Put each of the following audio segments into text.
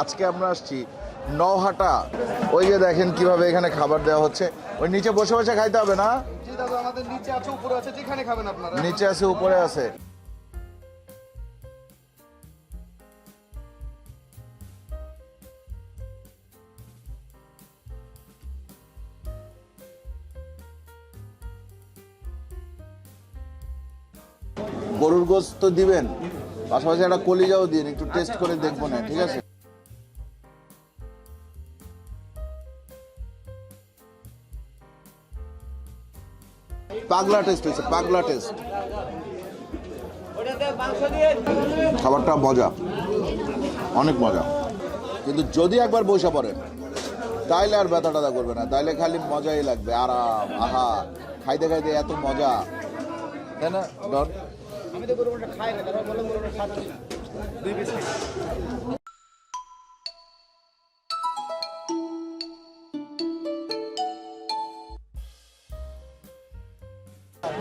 আজকে আমরা আসছি নহাটা ওই যে দেখেন কীভাবে এখানে খাবার দেওয়া হচ্ছে। ওই নিচে বসে বসে খাইতে হবে না? নিচে আছে উপরে আছে গরুর গোস্ত তো দিবেন? পাশাপাশি একটা কলিজাও দিন একটু টেস্ট করে দেখব না ঠিক আছে? পাগলা টেস্ট হয়েছে, পাগলা টেস্ট। খাবারটা মজা। অনেক মজা। কিন্তু যদি একবার বসে পড়েন তাইলে আর ব্যথা টাথা করবে না। তাইলে খালি মজাই লাগবে, আরাম, আহা, খাইতে খাইতে এত মজা। তাই না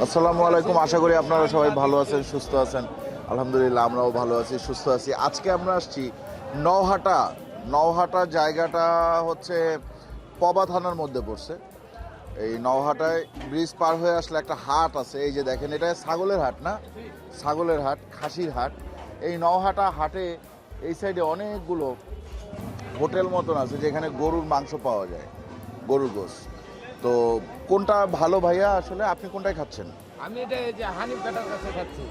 আসসালামু আলাইকুম। আশা করি আপনারা সবাই ভালো আছেন, সুস্থ আছেন। আলহামদুলিল্লাহ, আমরাও ভালো আছি, সুস্থ আছি। আজকে আমরা আসছি নওহাটা। নওহাটা জায়গাটা হচ্ছে পবা থানার মধ্যে পড়ছে। এই নওহাটায় ব্রিজ পার হয়ে আসলে একটা হাট আছে। এই যে দেখেন, এটা ছাগলের হাট না? ছাগলের হাট, খাসির হাট। এই নওহাটা হাটে এই সাইডে অনেকগুলো হোটেল মতন আছে যেখানে গরুর মাংস পাওয়া যায়, গরুর গোস তো কোনটা ভালো ভাইয়া আসলে? আপনি কোনটায় খাচ্ছেন? আমি এটা এই যে হানিফ কাটার কাছে খাচ্ছি।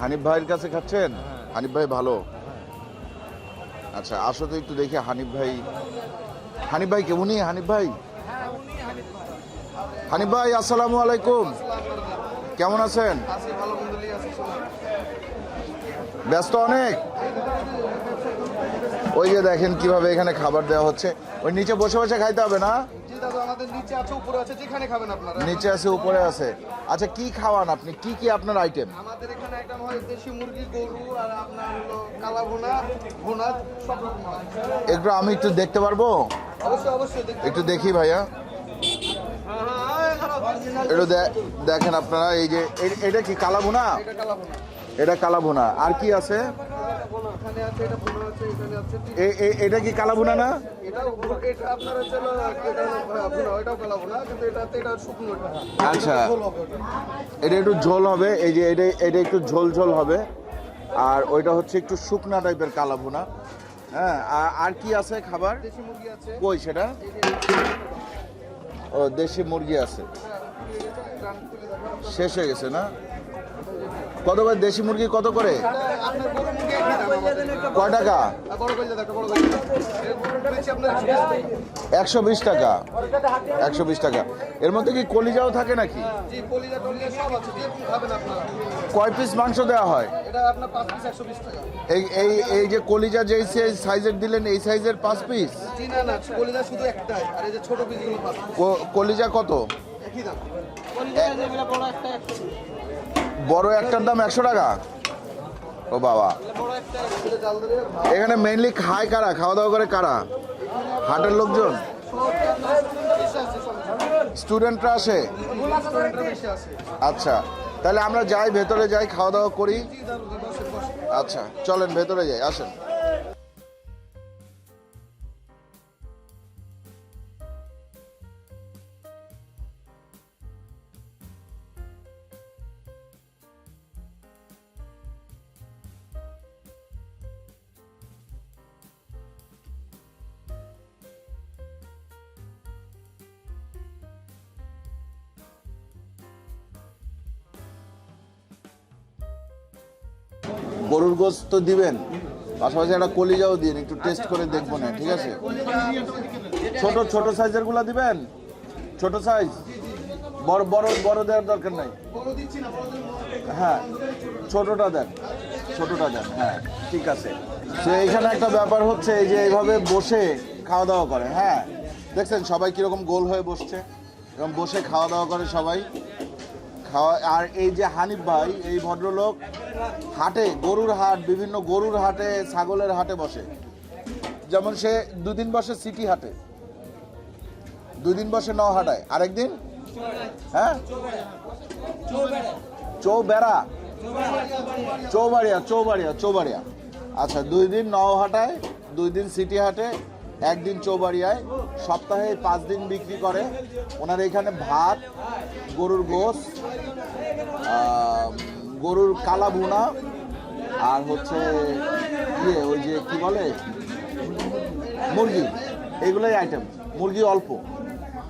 হানিফ ভাইয়ের কাছে খাচ্ছেন? হানিফ ভাই ভালো? আচ্ছা আসো তো একটু দেখি হানিফ ভাই। হানিফ ভাই কে উনি? হানিফ ভাই? হ্যাঁ উনি হানিফ হানিফ ভাই আসসালামু আলাইকুম। কেমন আছেন? আছি ভালো মন্ডলী আছে ব্যস্ত অনেক? ওই যে দেখেন কীভাবে এখানে খাবার দেওয়া হচ্ছে। ওই নিচে বসে বসে খাইতে হবে না? দাদা আমাদের নিচে আছে উপরে আছে যেখানে খাবেন আপনারা? নিচে আছে উপরে আছে। আচ্ছা কি খাওয়ান আপনি? কি কি আপনার আইটেম আমাদের এখানে একটা হয় দেশি মুরগি গরু আর আপনার হলো কালা ভুনা ভুনা সব রকম হয়। একটু আমি একটু দেখতে পারব? অবশ্যই অবশ্যই দেখতে একটু দেখি ভাইয়া। একটু দে- দেখেন আপনারা এই যে এ- এটা কি কালাভুনা এটা কালা ভুনা। এটা কালাভুনা আর কি আছে? এখানে আছে এটা ভুনা আছে এখানে আছে এ- এ- এটা কি কালাভুনা না? এটা এটা আপনার হচ্ছে এটা ভুনা ওইটাও কালা কিন্তু এটাতে এটা আচ্ছা। এটা একটু ঝোল হবে এই যে এটা এটা একটু ঝোল ঝোল হবে। আর ওইটা হচ্ছে একটু শুকনা টাইপের কালাভুনা হ্যাঁ আর- কি আছে খাবার? দেশি মুরগি আছে। কই সেটা? ও দেশি মুরগি আছে। দেখো শেষ হয়ে গেছে না? কত করে দেশি মুরগি কত করে? কয় টাকা? একশো বিশ টাকা। একশো বিশ টাকা। এর মধ্যে কি কলিজাও থাকে নাকি? কয় পিস মাংস দেওয়া হয়? এই এই এই যে কলিজা যেই সাইজের দিলেন, এই সাইজের পাঁচ পিস যে। কলিজা কত? বড় একটার দাম একশো টাকা। ও বাবা। এখানে মেইনলি খায় কারা? খাওয়া দাওয়া করে কারা? হাটের লোকজন? স্টুডেন্টরা আসে? আচ্ছা তাহলে আমরা যাই, ভেতরে যাই খাওয়া দাওয়া করি। আচ্ছা চলেন, ভেতরে যাই, আসেন। গরুর গোস্ত তো দিবেন, পাশাপাশি একটা কলিজাও দিন, একটু টেস্ট করে দেখব না, ঠিক আছে? ছোট ছোট সাইজেরগুলা দিবেন? ছোট সাইজ বড় বড় বড় দেওয়ার দরকার নাই। হ্যাঁ ছোটটা দেন ছোটটা দেন হ্যাঁ ঠিক আছে। তো এইখানে একটা ব্যাপার হচ্ছে, এই যে এইভাবে বসে খাওয়া দাওয়া করে হ্যাঁ? দেখছেন, সবাই কীরকম গোল হয়ে বসছে? এবং বসে খাওয়া দাওয়া করে সবাই। আর এই যে হানিফ ভাই, এই ভদ্রলোক হাটে, গরুর হাট, বিভিন্ন গরুর হাটে, ছাগলের হাটে বসে। যেমন সে দুদিন বসে সিটি হাটে, দুদিন বসে নহাটায় আরেকদিন? হ্যাঁ? চৌবেড়া। চৌবাড়িয়া চৌবাড়িয়া চৌবাড়িয়া। আচ্ছা দুই দিন নওহাটায়, দুই দিন সিটি হাটে একদিন চৌবাড়িয়ায়, সপ্তাহে পাঁচ দিন বিক্রি করে। ওনার এখানে ভাত, গরুর গোস গরুর কালা ভুনা, আর হচ্ছে ইয়ে ওই যে কি বলে? মুরগি এইগুলোই আইটেম মুরগি অল্প,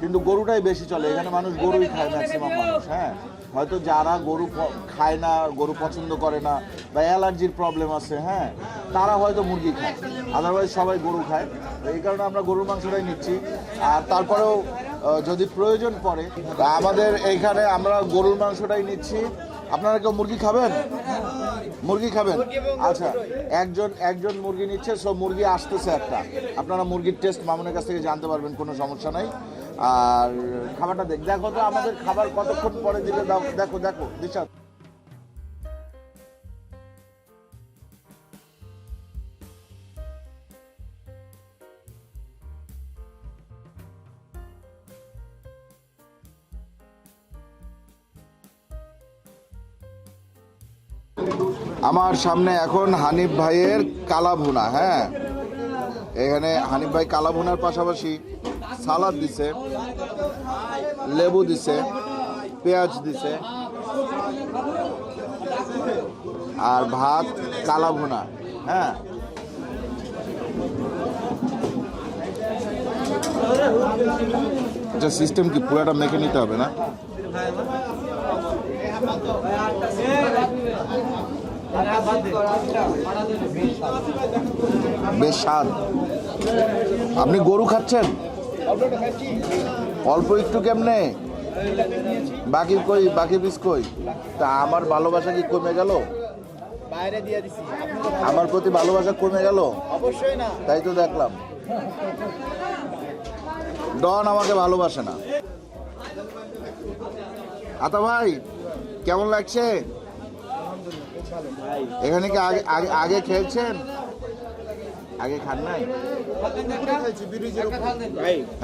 কিন্তু গরুটাই বেশি চলে। এখানে মানুষ গরুই খায় ম্যাক্সিমাম মানুষ হ্যাঁ। হয়তো যারা গরু খায় না, গরু পছন্দ করে না, বা অ্যালার্জির প্রবলেম আছে হ্যাঁ তারা হয়তো মুরগি খায়। আদারওয়াইজ সবাই গরু খায়। এই কারণে আমরা গরুর মাংসটাই নিচ্ছি। আর তারপরেও যদি প্রয়োজন পড়ে তা আমাদের এইখানে আমরা গরুর মাংসটাই নিচ্ছি। আপনারা কেউ মুরগি খাবেন? মুরগি খাবেন? আচ্ছা একজন একজন মুরগি নিচ্ছে সব মুরগি আসতেছে একটা। আপনারা মুরগির টেস্ট মামুনের কাছ থেকে জানতে পারবেন কোনো সমস্যা নাই। আর খাবারটা দেখ দেখো তো আমাদের খাবার কতক্ষণ পরে দিলে দেখো দেখো দিশা। আমার সামনে এখন হানিফ ভাইয়ের কালা ভুনা হ্যাঁ। এখানে হানিফ ভাই কালা ভুনার পাশাপাশি সালাদ দিছে, লেবু দিছে, পেঁয়াজ দিছে, আর ভাত কালা ভুনা হ্যাঁ। আচ্ছা সিস্টেম কি পুরাটা মেখে নিতে হবে না? বেশ আপনি গরু খাচ্ছেন? অল্প একটু কেমনে? বাকি কই, বাকি পিস কই? তা আমার ভালোবাসা কি কমে গেল? আমার প্রতি ভালোবাসা কমে গেল? অবশ্যই না তাই তো দেখলাম। ডন আমাকে ভালোবাসে না। আতা ভাই কেমন লাগছে? এখানে কি আগে আগে খেয়েছেন আগে খান নাই?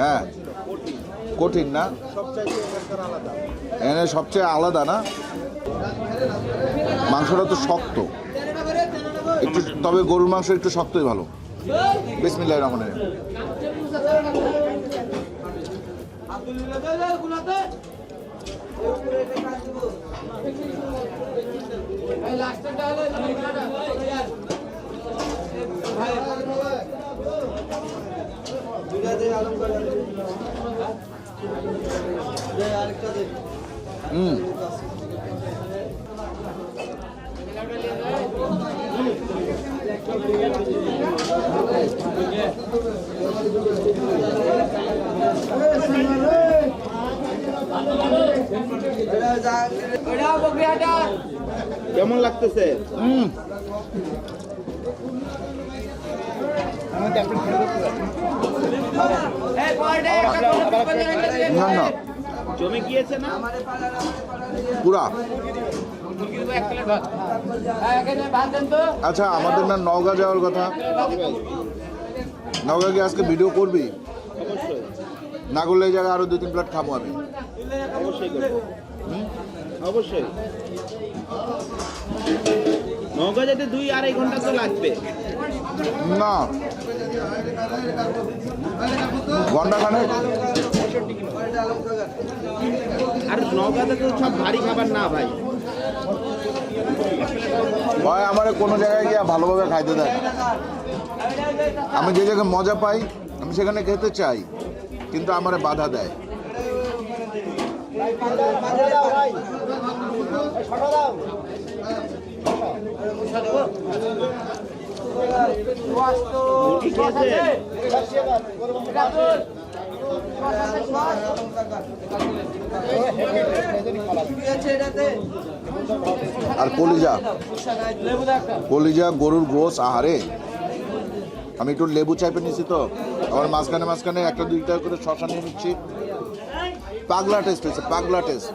হ্যাঁ। কঠিন না? এখানে সবচেয়ে আলাদা না? মাংসটা তো শক্ত। একটু তবে গরুর মাংস একটু শক্তই ভালো। বিসমিল্লাহির রহমানির রহিম। হুম। কেমন লাগতেছে? হুম। না না। জমে গিয়েছে না? পুরা। আচ্ছা আমাদের না নওগাঁ যাওয়ার কথা। নওগাঁ গিয়ে আজকে ভিডিও করবি? অবশ্যই। না করলে এই জায়গায় আরও দু তিন প্লেট খাব আমি। অবশ্যই অবশ্যই। নৌকা যেতে দুই আড়াই ঘণ্টা তো লাগবে। না। ঘণ্টা খানে আর নৌকাতে তো সব ভারী খাবার না ভাই। ভয় আমার কোনো জায়গায় গিয়ে ভালোভাবে খাইতে দেয় আমি যে জায়গায় মজা পাই আমি সেখানে খেতে চাই কিন্তু আমার বাধা দেয়। আর কলিজা। কলিজা, গরুর গোস আহারে। আমি একটু লেবু চাইপে নিছি তো। আবার মাঝখানে মাঝখানে একটা, দুইটা করে শশা নিয়ে নিচ্ছি। পাগলা টেস্ট হয়েছে, পাগলা টেস্ট।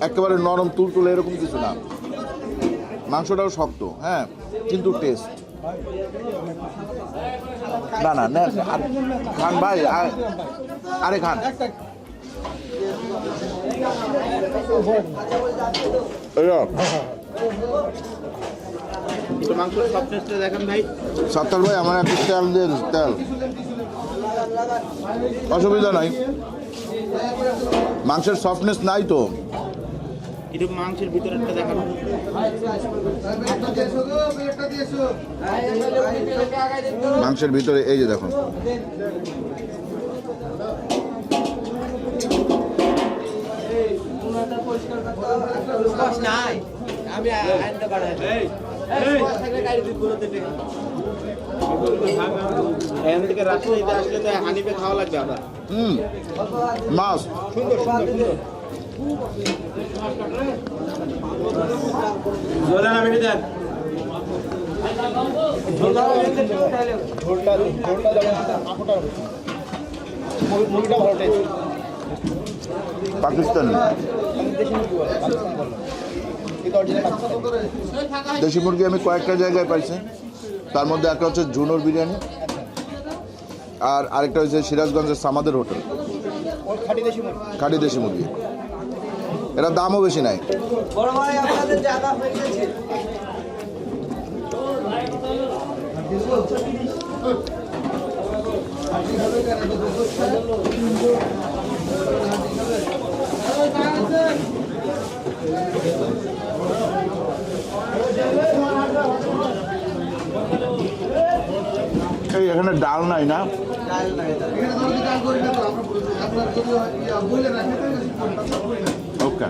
একেবারে নরম তুলতুলে এরকম কিছু না। মাংসটাও শক্ত হ্যাঁ কিন্তু টেস্ট না না খান ভাই আর- আরে খান। সত্তর ভাই। আমার একটু তেল দিয়ে দিন, তেল। অসুবিধা নাই। মাংসের সফটনেস নাই তো। একটু মাংসের ভিতরেরটা দেখান মাংসের ভিতরে এই যে দেখুন। এখান থেকে রাজশাহীতে আসলে তো হানিফে খাওয়া লাগবে আবার। হুম। মাছ। সুন্দর সুন্দর সুন্দর। জোলা না বেটে দেন। পাকিস্তানি। দেশি মুরগি আমি কয়েকটা জায়গায় পাইছি। তার মধ্যে একটা হচ্ছে জুনোর বিরিয়ানি আর আরেকটা হচ্ছে সিরাজগঞ্জের সামাদের হোটেল। খাঁটি দেশি মুরগি। এটা দামও বেশি নাই। বড় ভাই আপনাদের জায়গা গেছে এই এখানে ডাল নাই না। ওকে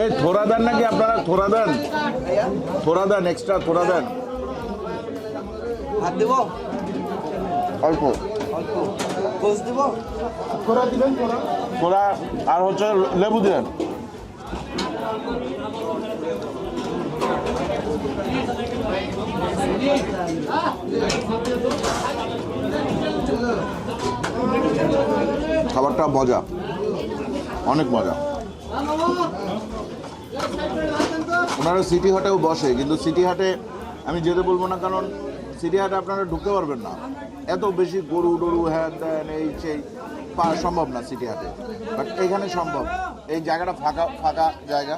এই থোড়া দেন নাকি আপনারা? থোড়া দেন। থোড়া দেন এক্সট্রা থোড়া দেন। হাত দেবো? অল্প। থোড়া আর হচ্ছে লেবু দেন খাবারটা মজা। অনেক মজা। ওনারা সিটি হাটেও বসে, কিন্তু সিটি হাটে আমি যেতে বলব না, কারণ সিটি হাটে আপনারা ঢুকতে পারবেন না। এত বেশি গরু ডরু, হ্যান ত্যান, এই সেই সম্ভব না সিটি হাটে। বাট এখানে সম্ভব। এই জায়গাটা ফাঁকা ফাঁকা জায়গা।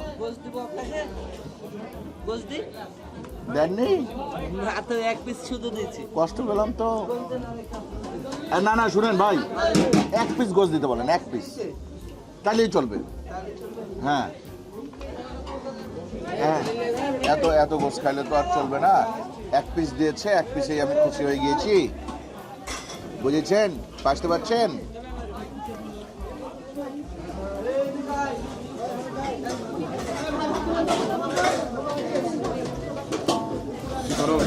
দেননি? না তো এক পিস শুধু দিচ্ছি কষ্ট পেলাম তো। না না শুনেন ভাই এক পিস দিতে বলেন এক পিস তাহলেই চলবে। হ্যাঁ। হ্যাঁ এত এত খাইলে তো আর চলবে না। এক পিস দিয়েছে এক পিসেই আমি খুশি হয়ে গিয়েছি। বুঝেছেন? পাশতে পারছেন?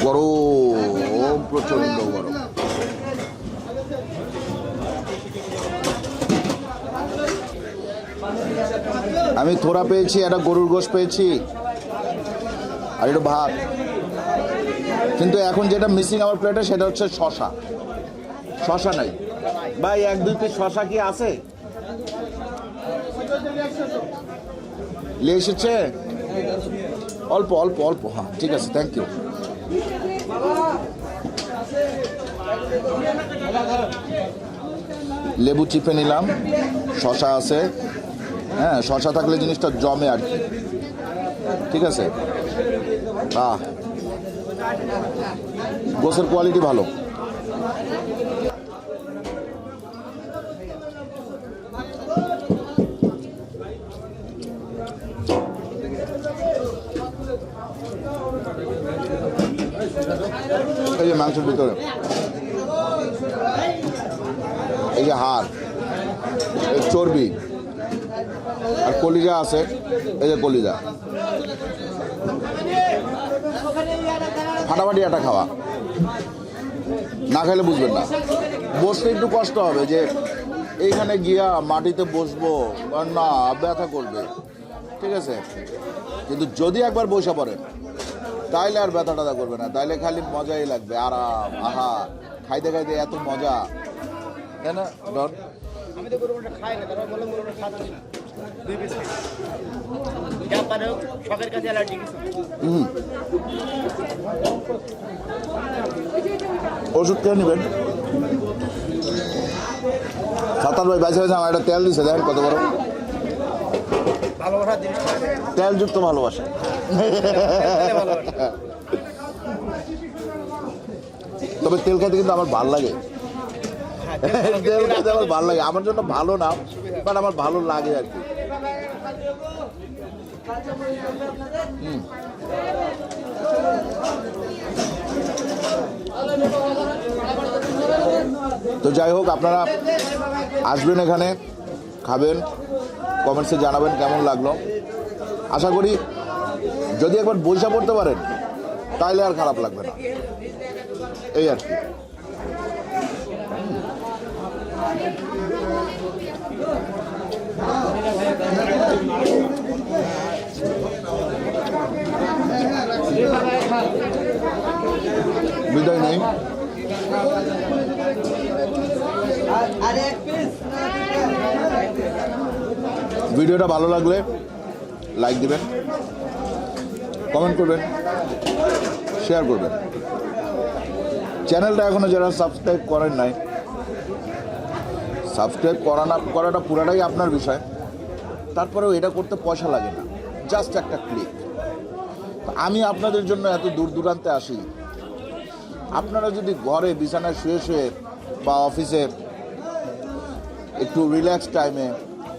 গরম প্রচণ্ড গরম। আমি থোড়া পেয়েছি একটা গরুর গোশ পেয়েছি আর একটু ভাত। কিন্তু এখন যেটা মিসিং আমার প্লেটে সেটা হচ্ছে শশা। শশা নাই। ভাই এক দুই পিস শশা কি আছে? এসেছে? অল্প অল্প অল্প হ্যাঁ ঠিক আছে থ্যাংক ইউ লেবু চিপে নিলাম, শশা আছে। হ্যাঁ শশা থাকলে জিনিসটা জমে আর কি। ঠিক আছে? বাহ। গোসের কোয়ালিটি ভালো। এই যে মাংসের ভিতরে। এই যে হাড় এই চর্বি, আর কলিজা আছে, এই যে কলিজা। ফাটাফাটি একটা খাওয়া। না খেলে বুঝবেন না। বসতে একটু কষ্ট হবে যে এইখানে গিয়া মাটিতে বসবো না, ব্যথা করবে। ঠিক আছে? কিন্তু যদি একবার বসে পড়েন, তাইলে আর ব্যথা টাথা করবে না। তাইলে খালি মজাই লাগবে। আরাম, আহা। খাইতে খাইতে এত মজা। তাই না আমি তো গরুটা খাই না তারা বলে গরুটা খাচ্ছি না। দুই পিস যা পারে শখের কাছে অ্যালার্জি হুম। ওষুধ খেয়ে নেবেন। সাতার ভাই বেছে আমার একটা তেল দিছে দেখেন কত বড় তেলযুক্ত ভালোবাসা। তবে তেল খেতে কিন্তু আমার ভালো লাগে। তেল খেতে আমার ভালো লাগে। আমার জন্য ভালো না বাট আমার ভালো লাগে আর কি। তো যাই হোক, আপনারা আসবেন এখানে, খাবেন কমেন্টসে জানাবেন কেমন লাগল। আশা করি যদি একবার বৈশা পড়তে পারেন, তাইলে আর খারাপ লাগবে না। এই আর কি। বিদায় নেই? ভিডিওটা ভালো লাগলে লাইক দিবেন কমেন্ট করবেন শেয়ার করবেন। চ্যানেলটা এখনও যারা সাবস্ক্রাইব করেন নাই সাবস্ক্রাইব করা না করাটা পুরাটাই আপনার বিষয়। তারপরেও এটা করতে পয়সা লাগে না। জাস্ট একটা ক্লিক আমি আপনাদের জন্য এত দূর দূরান্তে আসি। আপনারা যদি ঘরে বিছানায় শুয়ে শুয়ে বা অফিসে একটু রিল্যাক্স টাইমে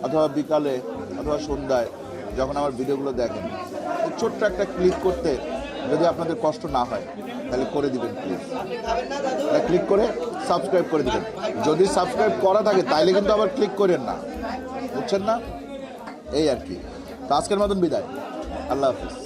অথবা বিকালে অথবা সন্ধ্যায় যখন আমার ভিডিওগুলো দেখেন ছোট্ট একটা ক্লিক করতে যদি আপনাদের কষ্ট না হয়। তাহলে করে দিবেন প্লিজ ক্লিক করে সাবস্ক্রাইব করে দিবেন। যদি সাবস্ক্রাইব করা থাকে, তাইলে কিন্তু আবার ক্লিক করেন না। বুঝছেন না? এই আর কি। তো আজকের মতন বিদায়। আল্লাহ হাফিজ।